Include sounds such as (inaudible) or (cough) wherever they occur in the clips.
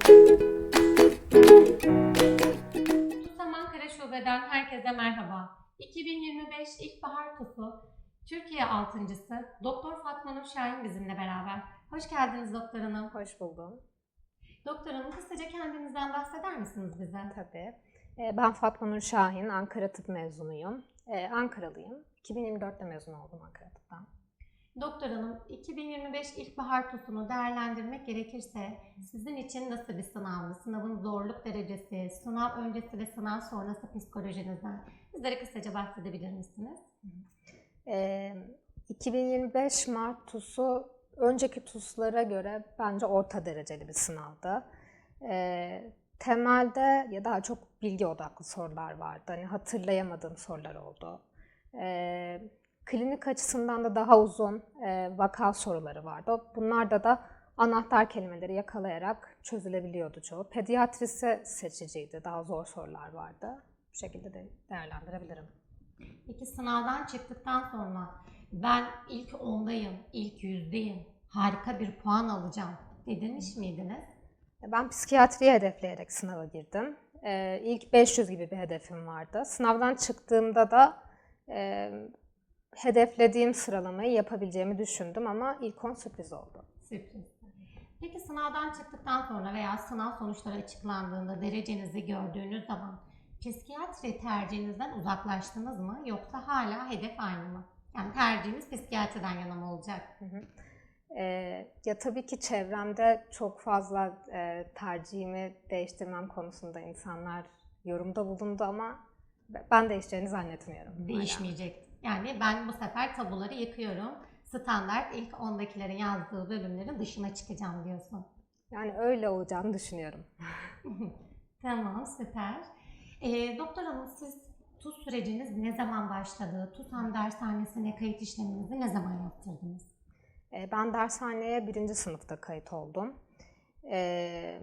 TUSAM Ankara Şube'den herkese merhaba. 2025 İlkbahar TUS'u Türkiye altıncısı Doktor Fatma Nur Şahin bizimle beraber. Hoş geldiniz doktor hanım. Hoş buldum. Doktor hanım kısaca kendinizden bahseder misiniz bize? Tabii. Ee, Ben Fatma Nur Şahin, Ankara Tıp mezunuyum. Ee, Ankaralıyım. 2024'te mezun oldum Ankara Tıp'tan. Doktor hanım 2025 İlkbahar TUS'unu değerlendirmek gerekirse sizin için nasıl bir sınavdı? Sınavın zorluk derecesi, sınav öncesi ve sınav sonrası psikolojinizden bizlere kısaca bahsedebilir misiniz? Ee, 2025 Mart TUS'u önceki TUS'lara göre bence orta dereceli bir sınavdı. Ee, temelde ya daha çok bilgi odaklı sorular vardı. Hani hatırlayamadığım sorular oldu. Ee, klinik açısından da daha uzun e, vaka soruları vardı. Bunlarda da anahtar kelimeleri yakalayarak çözülebiliyordu çoğu. Pediatrisi seçiciydi. Daha zor sorular vardı. Bu şekilde de değerlendirebilirim. Peki sınavdan çıktıktan sonra ben ilk ondayım, ilk yüzdeyim, harika bir puan alacağım dediniz miydiniz? Ben psikiyatriyi hedefleyerek sınava girdim. Ee, ilk 500 gibi bir hedefim vardı. Sınavdan çıktığımda da e, hedeflediğim sıralamayı yapabileceğimi düşündüm ama ilk 10 sürpriz oldu. Sürpriz. Peki sınavdan çıktıktan sonra veya sınav sonuçları açıklandığında derecenizi gördüğünüz zaman psikiyatri tercihinizden uzaklaştınız mı yoksa hala hedef aynı mı? Yani tercihiniz psikiyatriden yana mı olacak? Ee, ya tabii ki çevremde çok fazla e, tercihimi değiştirmem konusunda insanlar yorumda bulundu ama ben değişeceğini zannetmiyorum. hala. Yani ben bu sefer tabuları yıkıyorum. Standart ilk ondakilerin yazdığı bölümlerin dışına çıkacağım diyorsun. Yani öyle olacağını düşünüyorum. (laughs) Tamam, süper. Ee, doktor hanım siz TUS süreciniz ne zaman başladı? TUSAM dershanesine kayıt işleminizi ne zaman yaptırdınız? E, Ben dershaneye birinci sınıfta kayıt oldum. E,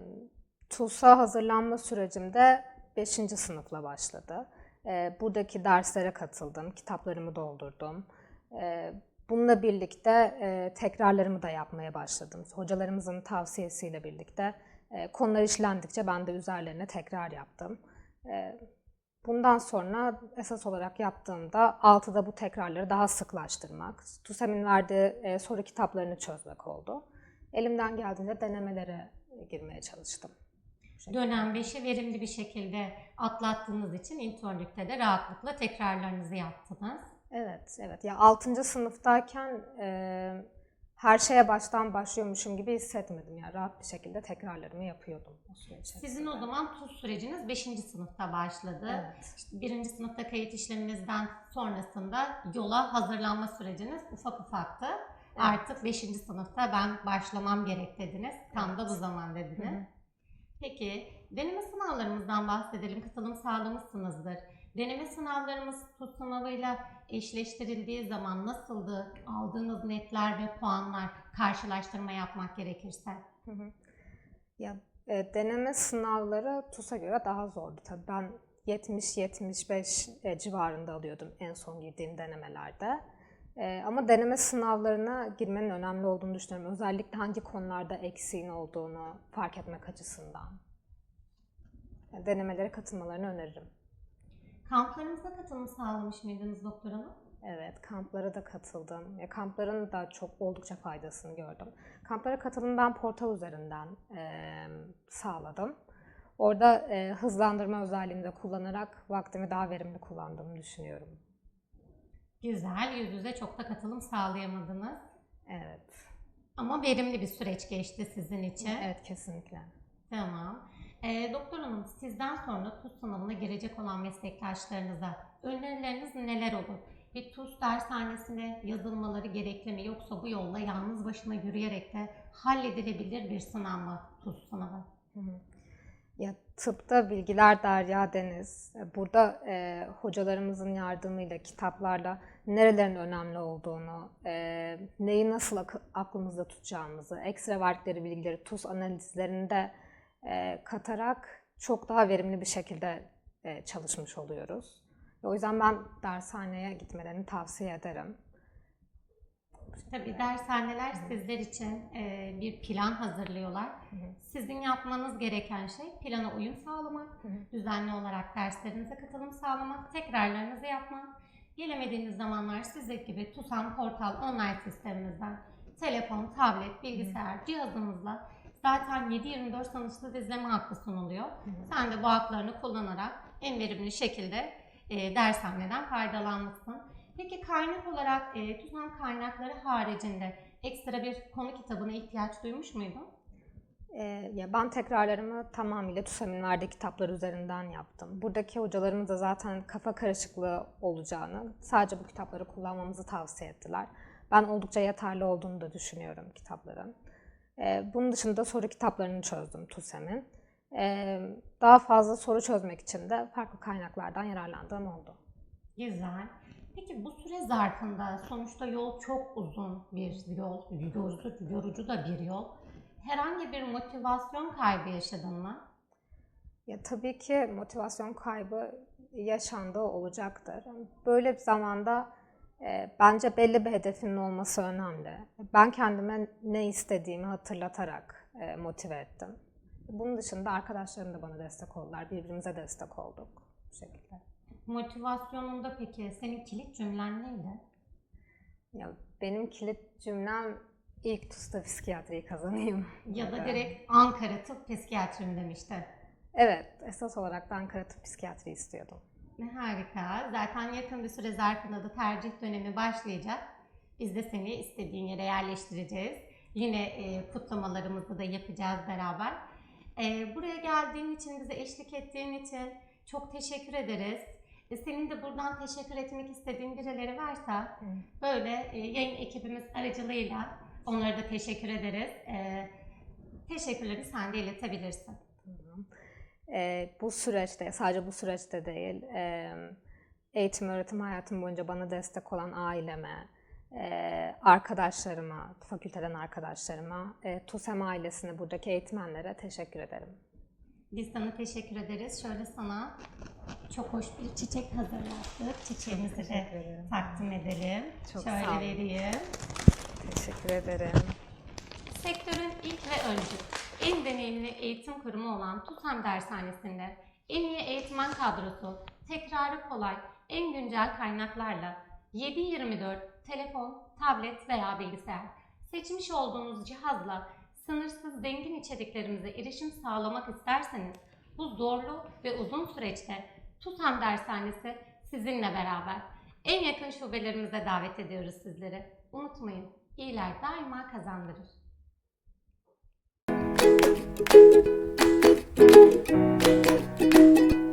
TUS'a hazırlanma sürecimde beşinci sınıfla başladı. E, buradaki derslere katıldım, kitaplarımı doldurdum. E, bununla birlikte e, tekrarlarımı da yapmaya başladım. Hocalarımızın tavsiyesiyle birlikte e, konular işlendikçe ben de üzerlerine tekrar yaptım. E, Bundan sonra esas olarak yaptığımda 6'da bu tekrarları daha sıklaştırmak, TUSEM'in verdiği e, soru kitaplarını çözmek oldu. Elimden geldiğince denemelere girmeye çalıştım. Dönem 5'i verimli bir şekilde atlattığınız için internlükte de rahatlıkla tekrarlarınızı yaptınız. Evet, evet. Ya 6. sınıftayken e, her şeye baştan başlıyormuşum gibi hissetmedim. Yani rahat bir şekilde tekrarlarımı yapıyordum o süre içerisinde. Sizin o zaman TUS süreciniz 5. sınıfta başladı. Evet. İşte birinci sınıfta kayıt işleminizden sonrasında yola hazırlanma süreciniz ufak ufaktı. Artık 5. sınıfta ben başlamam gerek dediniz. Tam da bu zaman dediniz. Hı hı. Peki deneme sınavlarımızdan bahsedelim. Katılım sağlamışsınızdır. Deneme sınavlarımız TUS sınavıyla eşleştirildiği zaman nasıldı? Aldığınız netler ve puanlar karşılaştırma yapmak gerekirse. Ya e, deneme sınavları TUS'a göre daha zordu. Tabii ben 70-75 e, civarında alıyordum en son girdiğim denemelerde. E, ama deneme sınavlarına girmenin önemli olduğunu düşünüyorum. Özellikle hangi konularda eksiğin olduğunu fark etmek açısından. Yani denemelere katılmalarını öneririm. Kamplarımıza katılım sağlamış mıydınız doktor hanım? Evet, kamplara da katıldım. Ya, kampların da çok oldukça faydasını gördüm. Kamplara katılım ben portal üzerinden eee, sağladım. Orada eee, hızlandırma özelliğini de kullanarak vaktimi daha verimli kullandığımı düşünüyorum. Güzel, yüz yüze çok da katılım sağlayamadınız. Evet, Ama verimli bir süreç geçti sizin için. evet kesinlikle. Tamam. Ee, doktor hanım sizden sonra TUS sınavına girecek olan meslektaşlarınıza önerileriniz neler olur? Bir TUS dershanesine yazılmaları gerekli mi yoksa bu yolla yalnız başına yürüyerek de halledilebilir bir sınav mı TUS sınavı? Hı hı. Ya tıpta bilgiler derya deniz. E, Burada e, hocalarımızın yardımıyla, kitaplarla nerelerin önemli olduğunu, e, neyi nasıl ak- aklımızda tutacağımızı, ekstra verdikleri bilgileri TUS analizlerinde e, katarak çok daha verimli bir şekilde e, çalışmış oluyoruz. O yüzden ben dershaneye gitmelerini tavsiye ederim. Tabii dershaneler sizler için e, bir plan hazırlıyorlar. Hı hı. Sizin yapmanız gereken şey plana uyum sağlamak, Hı hı. düzenli olarak derslerinize katılım sağlamak, tekrarlarınızı yapmak. Gelemediğiniz zamanlar sizler gibi TUSAM Portal online sistemimizden telefon, tablet, bilgisayar cihazınızla zaten 7-24 sonuçlu izleme hakkı sunuluyor. Sen de bu haklarını kullanarak en verimli şekilde e, dershaneden faydalanmışsın. Peki kaynak olarak e, TUSAM kaynakları haricinde ekstra bir konu kitabına ihtiyaç duymuş muydun? Ee, ya ben tekrarlarımı tamamıyla TUSAM'ın verdiği kitaplar üzerinden yaptım. Buradaki hocalarımız da zaten kafa karışıklığı olacağını, sadece bu kitapları kullanmamızı tavsiye ettiler. Ben oldukça yeterli olduğunu da düşünüyorum kitapların. Ee, bunun dışında soru kitaplarını çözdüm TUSAM'ın. Ee, daha fazla soru çözmek için de farklı kaynaklardan yararlandığım oldu. Güzel. Peki bu süre zarfında sonuçta yol çok uzun bir yol, yorucu, yorucu da bir yol. Herhangi bir motivasyon kaybı yaşadın mı? Ya tabii ki motivasyon kaybı yaşandı olacaktır. Böyle bir zamanda e, bence belli bir hedefinin olması önemli. Ben kendime ne istediğimi hatırlatarak e, motive ettim. Bunun dışında arkadaşlarım da bana destek oldular. Birbirimize destek olduk bu şekilde. Motivasyonunda peki senin kilit cümlen neydi? Ya benim kilit cümlem ilk TUS'ta psikiyatriyi kazanayım. (laughs) Ya da direkt Ankara Tıp Psikiyatrim demişti. Evet, esas olarak ben Ankara Tıp Psikiyatri istiyordum. Ne harika. Zaten yakın bir süre zarfında da tercih dönemi başlayacak. Biz de seni istediğin yere yerleştireceğiz. Yine e, kutlamalarımızı da yapacağız beraber. E, buraya geldiğin için, bize eşlik ettiğin için çok teşekkür ederiz. E, senin de buradan teşekkür etmek istediğin birileri varsa böyle e, yayın ekibimiz aracılığıyla onlara da teşekkür ederiz. E, teşekkürleri sen de iletebilirsin. Ee, bu süreçte, sadece bu süreçte değil, e, eğitim öğretim hayatım boyunca bana destek olan aileme, e, arkadaşlarıma, fakülteden arkadaşlarıma, e, TUSEM ailesine, buradaki eğitmenlere teşekkür ederim. Biz sana teşekkür ederiz. Şöyle sana çok hoş bir çiçek hazırlattık. Çiçeğimizi de teşekkür ederim. takdim edelim. Çok Şöyle sağ olun. vereyim. Teşekkür ederim. Sektörün ilk ve öncü, en deneyimli eğitim kurumu olan TUSAM Dershanesi'nde en iyi eğitmen kadrosu, tekrarı kolay, en güncel kaynaklarla 7-24 telefon, tablet veya bilgisayar seçmiş olduğunuz cihazla sınırsız zengin içeriklerimize erişim sağlamak isterseniz bu zorlu ve uzun süreçte TUSAN Dershanesi sizinle beraber. En yakın şubelerimize davet ediyoruz sizleri. Unutmayın, iyiler daima kazandırır. Müzik